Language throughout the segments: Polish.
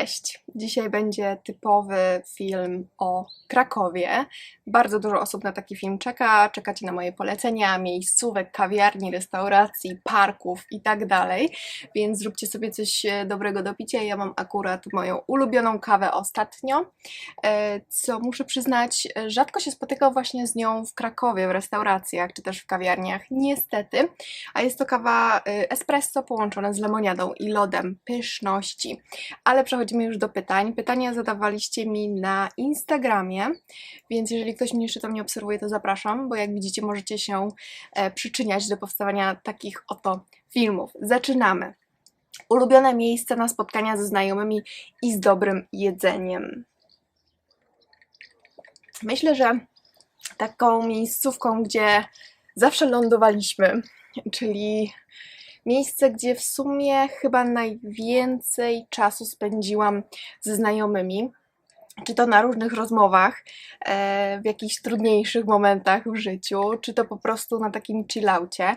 Cześć! Dzisiaj będzie typowy film o Krakowie. Bardzo dużo osób na taki film czeka. Czekacie na moje polecenia miejscówek, kawiarni, restauracji, parków i tak dalej. Więc zróbcie sobie coś e, dobrego do picia. Ja mam akurat moją ulubioną kawę ostatnio, e, co muszę przyznać, e, rzadko się spotykam właśnie z nią w Krakowie, w restauracjach czy też w kawiarniach. Niestety. A jest to kawa espresso połączona z lemoniadą i lodem. Pyszności. Ale przechodzimy już do pytań. Pytania zadawaliście mi na Instagramie, więc jeżeli ktoś mnie jeszcze tam nie obserwuje, to zapraszam, bo jak widzicie, możecie się e, przyczyniać do powstawania takich oto filmów. Zaczynamy. Ulubione miejsce na spotkania ze znajomymi i z dobrym jedzeniem. Myślę, że taką miejscówką, gdzie zawsze lądowaliśmy, czyli Miejsce, gdzie w sumie chyba najwięcej czasu spędziłam ze znajomymi, czy to na różnych rozmowach, e, w jakichś trudniejszych momentach w życiu, czy to po prostu na takim chillaucie.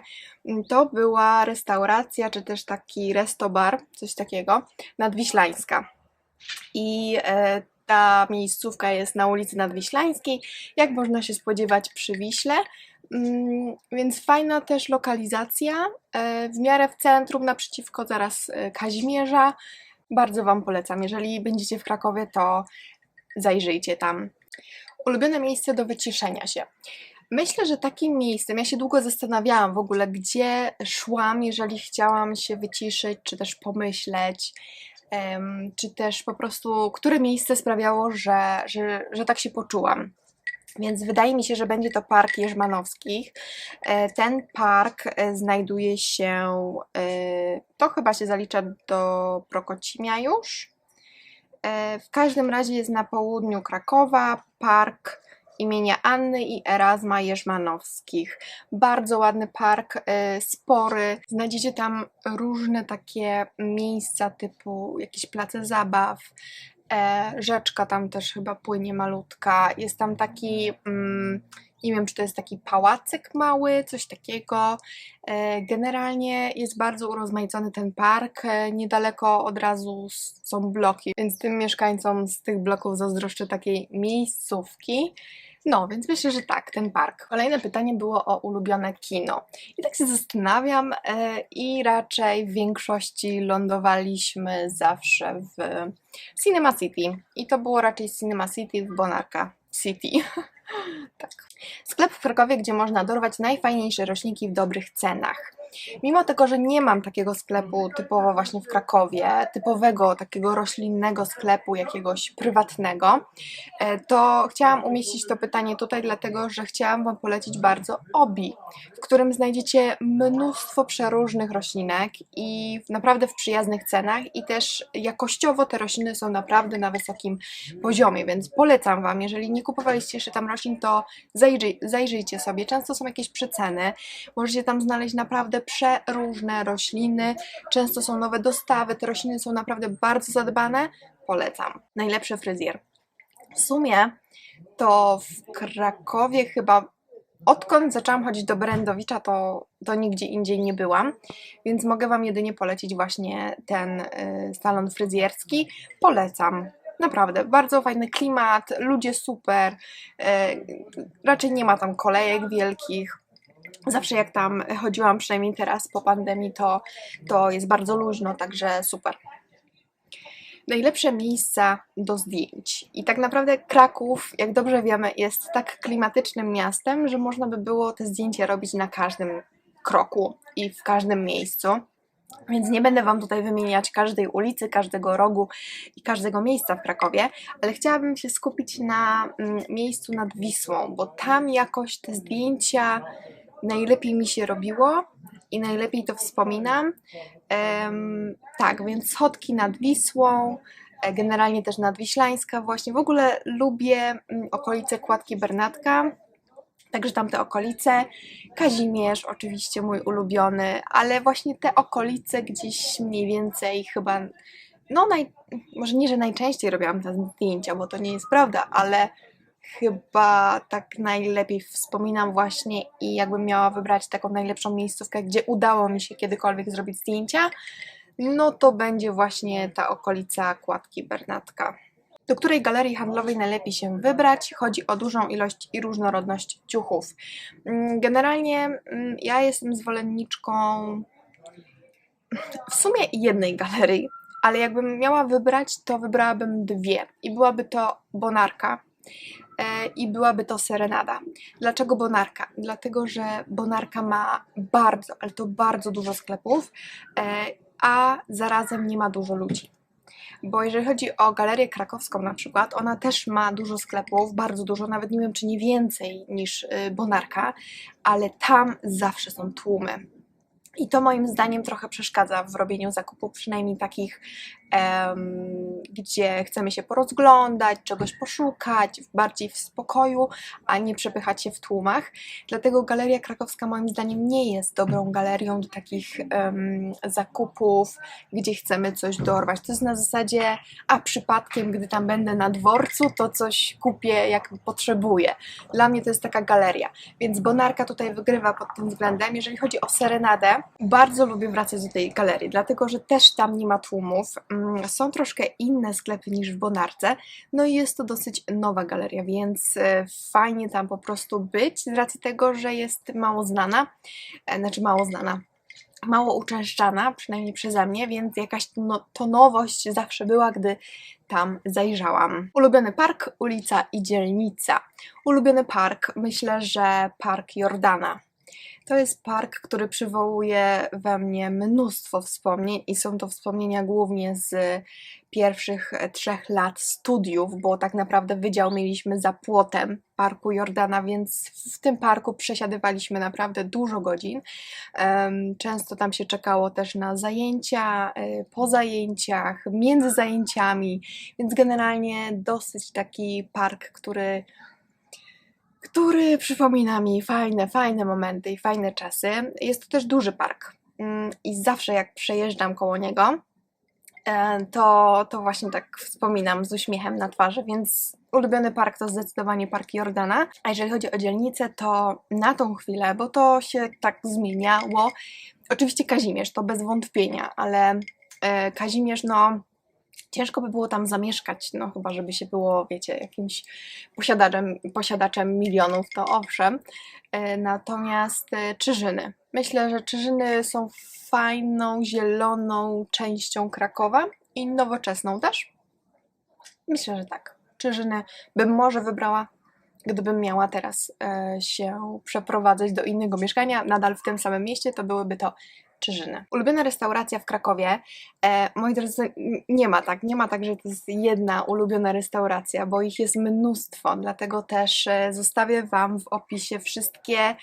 To była restauracja, czy też taki restobar, coś takiego, nadwiślańska. I e, ta miejscówka jest na ulicy Nadwiślańskiej, jak można się spodziewać przy Wiśle. Mm, więc fajna też lokalizacja, e, w miarę w centrum, naprzeciwko zaraz e, Kazimierza. Bardzo Wam polecam. Jeżeli będziecie w Krakowie, to zajrzyjcie tam. Ulubione miejsce do wyciszenia się. Myślę, że takim miejscem, ja się długo zastanawiałam w ogóle, gdzie szłam, jeżeli chciałam się wyciszyć, czy też pomyśleć, czy też po prostu, które miejsce sprawiało, że, że, że tak się poczułam. Więc wydaje mi się, że będzie to Park Jerzmanowskich. E, ten park e, znajduje się, e, to chyba się zalicza do Prokocimia już. W każdym razie jest na południu Krakowa, park imienia Anny i Erasma Jerzmanowskich. Bardzo ładny park, spory. Znajdziecie tam różne takie miejsca typu jakieś place zabaw, E, rzeczka tam też chyba płynie malutka. Jest tam taki, mm, nie wiem czy to jest taki pałacyk mały, coś takiego. E, generalnie jest bardzo urozmaicony ten park. E, niedaleko od razu są bloki, więc tym mieszkańcom z tych bloków zazdroszczę takiej miejscówki. No, więc myślę, że tak, ten park. Kolejne pytanie było o ulubione kino. I tak się zastanawiam e, i raczej w większości lądowaliśmy zawsze w Cinema City. I to było raczej Cinema City w Bonarka City. tak. Sklep w Krakowie, gdzie można dorwać najfajniejsze roślinki w dobrych cenach. Mimo tego, że nie mam takiego sklepu typowo właśnie w Krakowie, typowego takiego roślinnego sklepu jakiegoś prywatnego, e, to chciałam umieścić to pytanie tutaj, dlatego że chciałam Wam polecić bardzo Obi, w którym znajdziecie mnóstwo przeróżnych roślinek i naprawdę w przyjaznych cenach i też jakościowo te rośliny są naprawdę na wysokim poziomie, więc polecam Wam, jeżeli nie kupowaliście jeszcze tam roślin, to zajrzyj, zajrzyjcie sobie, często są jakieś przeceny, możecie tam znaleźć naprawdę przeróżne rośliny, często są nowe dostawy, te rośliny są naprawdę bardzo zadbane, polecam. Najlepszy fryzjer. W sumie to w Krakowie chyba odkąd zaczęłam chodzić do Brendowicza, to, to nigdzie indziej nie byłam, więc mogę Wam jedynie polecić właśnie ten y, salon fryzjerski. Polecam. Naprawdę, bardzo fajny klimat, ludzie super, y, raczej nie ma tam kolejek wielkich, Zawsze jak tam chodziłam, przynajmniej teraz po pandemii, to, to jest bardzo luźno, także super. Najlepsze miejsca do zdjęć. I tak naprawdę Kraków, jak dobrze wiemy, jest tak klimatycznym miastem, że można by było te zdjęcia robić na każdym kroku i w każdym miejscu. Więc nie będę Wam tutaj wymieniać każdej ulicy, każdego rogu i każdego miejsca w Krakowie, ale chciałabym się skupić na mm, miejscu nad Wisłą, bo tam jakoś te zdjęcia najlepiej mi się robiło i najlepiej to wspominam. Um, tak, więc schodki nad Wisłą, e, generalnie też nadwiślańska właśnie. W ogóle lubię mm, okolice Kładki Bernatka, także tamte okolice. Kazimierz oczywiście mój ulubiony, ale właśnie te okolice gdzieś mniej więcej chyba, no naj, może nie, że najczęściej robiłam te zdjęcia, bo to nie jest prawda, ale chyba tak najlepiej wspominam właśnie i jakbym miała wybrać taką najlepszą miejscówkę, gdzie udało mi się kiedykolwiek zrobić zdjęcia, no to będzie właśnie ta okolica Kładki Bernatka. Do której galerii handlowej najlepiej się wybrać? Chodzi o dużą ilość i różnorodność ciuchów. Mm, Generalnie mm, ja jestem zwolenniczką w sumie jednej galerii, ale jakbym miała wybrać, to wybrałabym dwie. I byłaby to Bonarka i byłaby to Serenada. Dlaczego Bonarka? Dlatego, że Bonarka ma bardzo, ale to bardzo dużo sklepów, e, a zarazem nie ma dużo ludzi. Bo jeżeli chodzi o galerię krakowską na przykład, ona też ma dużo sklepów, bardzo dużo, nawet nie wiem czy nie więcej niż y, Bonarka, ale tam zawsze są tłumy. I to moim zdaniem trochę przeszkadza w robieniu zakupów, przynajmniej takich, gdzie chcemy się porozglądać, czegoś poszukać, bardziej w spokoju, a nie przepychać się w tłumach. Dlatego Galeria Krakowska moim zdaniem nie jest dobrą galerią do takich em, zakupów, gdzie chcemy coś dorwać. To jest na zasadzie, a przypadkiem, gdy tam będę na dworcu, to coś kupię, jak potrzebuję. Dla mnie to jest taka galeria. Więc Bonarka tutaj wygrywa pod tym względem. Jeżeli chodzi o Serenadę, bardzo lubię wracać do tej galerii, dlatego że też tam nie ma tłumów. Są troszkę inne sklepy niż w Bonarce, no i jest to dosyć nowa galeria, więc e, fajnie tam po prostu być, z racji tego, że jest mało znana, e, znaczy mało znana. Mało uczęszczana, przynajmniej przeze mnie, więc jakaś no, to nowość zawsze była, gdy tam zajrzałam. Ulubiony park, ulica i dzielnica. Ulubiony park, myślę, że park Jordana. To jest park, który przywołuje we mnie mnóstwo wspomnień i są to wspomnienia głównie z pierwszych trzech lat studiów, bo tak naprawdę wydział mieliśmy za płotem parku Jordana, więc w tym parku przesiadywaliśmy naprawdę dużo godzin. Często tam się czekało też na zajęcia, e, po zajęciach, między zajęciami, więc generalnie dosyć taki park, który który przypomina mi fajne, fajne momenty i fajne czasy. Jest to też duży park Mm, i zawsze jak przejeżdżam koło niego, e, to, to właśnie tak wspominam z uśmiechem na twarzy, więc ulubiony park to zdecydowanie Park Jordana. A jeżeli chodzi o dzielnicę, to na tą chwilę, bo to się tak zmieniało, oczywiście Kazimierz, to bez wątpienia, ale e, Kazimierz, no ciężko by było tam zamieszkać, no chyba żeby się było, wiecie, jakimś posiadaczem, posiadaczem milionów, to owszem. E, Natomiast e, Czyżyny. Myślę, że Czyżyny są fajną, zieloną częścią Krakowa i nowoczesną też. Myślę, że tak. Czyżyny bym może wybrała, gdybym miała teraz e, się przeprowadzać do innego mieszkania, nadal w tym samym mieście, to byłyby to Czyżyny. Ulubiona restauracja w Krakowie. E, moi drodzy, nie ma tak, nie ma tak, że to jest jedna ulubiona restauracja, bo ich jest mnóstwo, dlatego też e, zostawię Wam w opisie wszystkie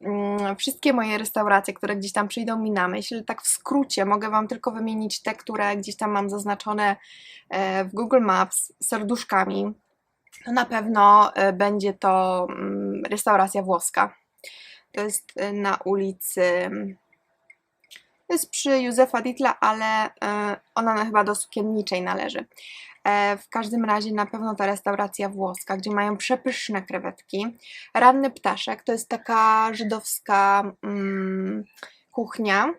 mm, wszystkie moje restauracje, które gdzieś tam przyjdą mi na myśl. Tak w skrócie mogę Wam tylko wymienić te, które gdzieś tam mam zaznaczone e, w Google Maps serduszkami. To na pewno e, będzie to mm, restauracja włoska. To jest na ulicy to jest przy Józefa Ditla, ale e, ona chyba do sukienniczej należy. E, W każdym razie na pewno ta restauracja włoska, gdzie mają przepyszne krewetki. Ranny ptaszek to jest taka żydowska mm, kuchnia.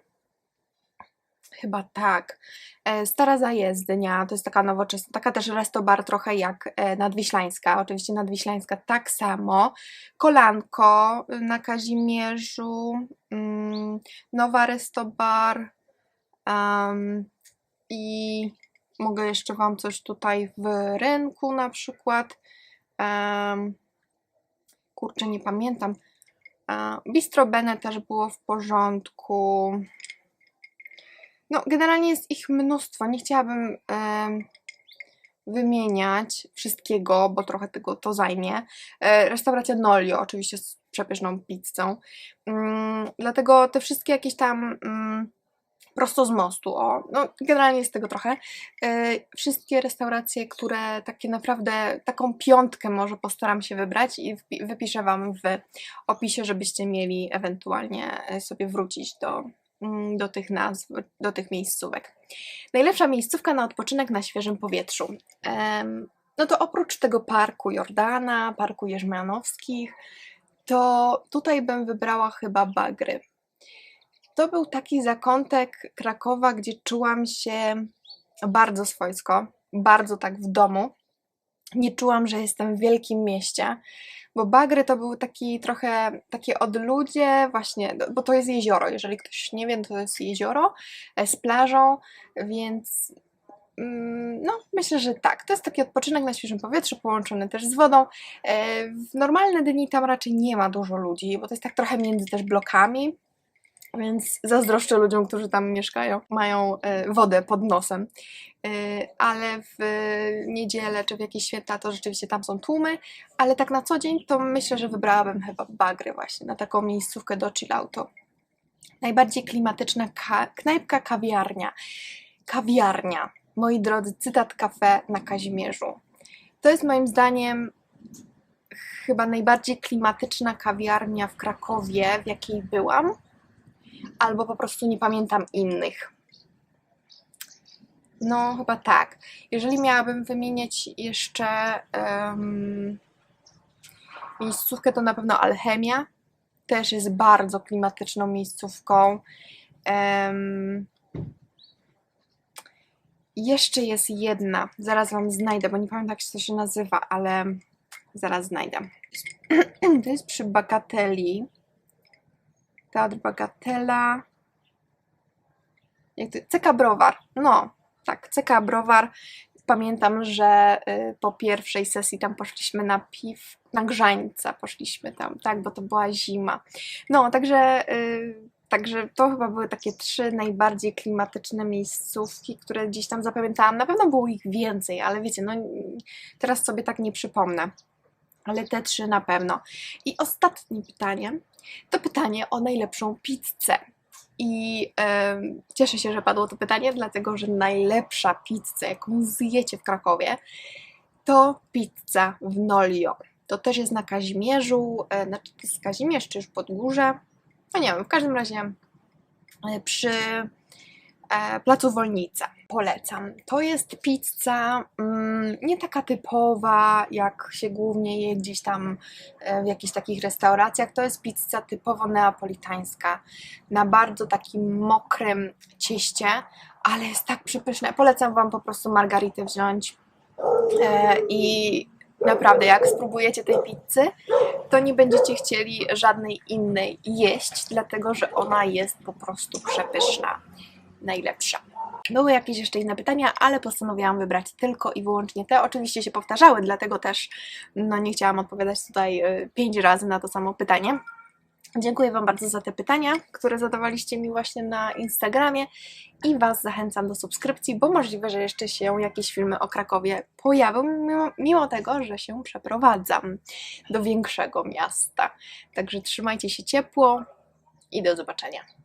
Chyba tak. E, Stara zajezdnia to jest taka nowoczesna, taka też restobar trochę jak e, Nadwiślańska. Oczywiście Nadwiślańska tak samo. Kolanko y, na Kazimierzu. Mm, Nowa Restobar. em, I mogę jeszcze Wam coś tutaj w rynku na przykład. em, kurczę, nie pamiętam. E, Bistro Bene też było w porządku. No, generalnie jest ich mnóstwo. Nie chciałabym em, wymieniać wszystkiego, bo trochę tego to zajmie. E, restauracja Nolio, oczywiście z przepyszną pizzą. Mm, dlatego te wszystkie jakieś tam mm, prosto z mostu, o, no generalnie jest tego trochę. E, wszystkie restauracje, które takie naprawdę, taką piątkę może postaram się wybrać i wypiszę Wam w opisie, żebyście mieli ewentualnie e, sobie wrócić do, do tych nazw, do tych miejscówek. Najlepsza miejscówka na odpoczynek na świeżym powietrzu. No to oprócz tego parku Jordana, parku Jerzmianowskich, to tutaj bym wybrała chyba Bagry. to był taki zakątek Krakowa, gdzie czułam się bardzo swojsko, bardzo tak w domu. Nie czułam, że jestem w wielkim mieście, bo Bagry to był taki trochę takie odludzie, właśnie, bo to jest jezioro. Jeżeli ktoś nie wie, to jest jezioro e, z plażą, więc mm, no, myślę, że tak. To jest taki odpoczynek na świeżym powietrzu, połączony też z wodą. E, W normalne dni tam raczej nie ma dużo ludzi, bo to jest tak trochę między też blokami. Więc zazdroszczę ludziom, którzy tam mieszkają, mają e, wodę pod nosem. E, Ale w niedzielę czy w jakieś święta to rzeczywiście tam są tłumy, ale tak na co dzień to myślę, że wybrałabym chyba Bagry właśnie na taką miejscówkę do chilloutu. Najbardziej klimatyczna ka- knajpka, kawiarnia. Kawiarnia. Moi drodzy, cytat kafe na Kazimierzu. To jest moim zdaniem chyba najbardziej klimatyczna kawiarnia w Krakowie, w jakiej byłam albo po prostu nie pamiętam innych. No, chyba tak. Jeżeli miałabym wymieniać jeszcze em, miejscówkę, to na pewno Alchemia. Też jest bardzo klimatyczną miejscówką. Em, jeszcze jest jedna, zaraz Wam znajdę, bo nie pamiętam jak to się nazywa, ale zaraz znajdę. To jest przy Bagateli. Teatr Bagatela. Jak to? CK Browar. No, tak, CK Browar. Pamiętam, że y, po pierwszej sesji tam poszliśmy na piw, na grzańca poszliśmy tam, tak, bo to była zima. No, także, y, także to chyba były takie trzy najbardziej klimatyczne miejscówki, które gdzieś tam zapamiętałam. Na pewno było ich więcej, ale wiecie, no teraz sobie tak nie przypomnę. Ale te trzy na pewno. I ostatnie pytanie to pytanie o najlepszą pizzę. I cieszę się, że padło to pytanie, dlatego że najlepsza pizza, jaką zjecie w Krakowie, to pizza w Nolio. To też jest na Kazimierzu, e, znaczy to jest Kazimierz czy już Podgórze, no nie wiem, w każdym razie e, przy e, Placu Wolnica. Polecam. To jest pizza mm, nie taka typowa, jak się głównie je gdzieś tam e, w jakichś takich restauracjach. To jest pizza typowo neapolitańska, na bardzo takim mokrym cieście, ale jest tak przepyszne. Polecam Wam po prostu margaritę wziąć e, i naprawdę, jak spróbujecie tej pizzy, to nie będziecie chcieli żadnej innej jeść, dlatego że ona jest po prostu przepyszna. Najlepsza. Były jakieś jeszcze inne pytania, ale postanowiłam wybrać tylko i wyłącznie te. Oczywiście się powtarzały, dlatego też no, nie chciałam odpowiadać tutaj y, pięć razy na to samo pytanie. Dziękuję Wam bardzo za te pytania, które zadawaliście mi właśnie na Instagramie i Was zachęcam do subskrypcji, bo możliwe, że jeszcze się jakieś filmy o Krakowie pojawią, mimo, mimo tego, że się przeprowadzam do większego miasta. Także trzymajcie się ciepło i do zobaczenia.